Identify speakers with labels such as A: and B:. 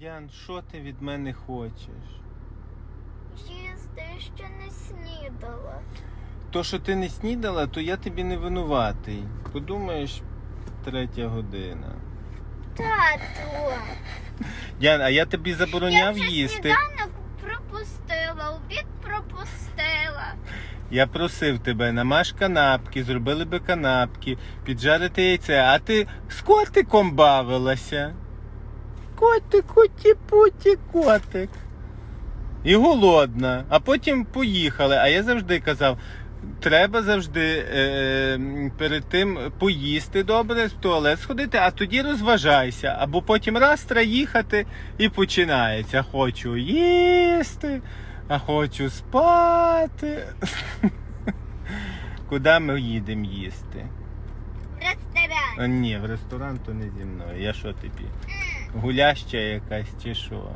A: Діан, що ти від мене хочеш?
B: Їсти ще не снідала.
A: То, що ти не снідала, то я тобі не винуватий. Подумаєш, третя година.
B: Тату.
A: Діан, а я тобі
B: Я
A: забороняв
B: вже
A: їсти.
B: сніданок пропустила, обід пропустила.
A: Я просив тебе, намаж канапки, зробили би канапки, піджарити яйце, а ти з котиком бавилася. Котик, коті путі котик. І голодна. А потім поїхали. А я завжди казав, треба завжди е, перед тим поїсти добре, в туалет сходити, а тоді розважайся. Або потім раз треба їхати і починається. Хочу їсти, а хочу спати. Куди ми їдемо їсти?
B: В ресторан.
A: А, ні, в ресторан то не зі мною. Я що тобі? Гуляща якась чи що?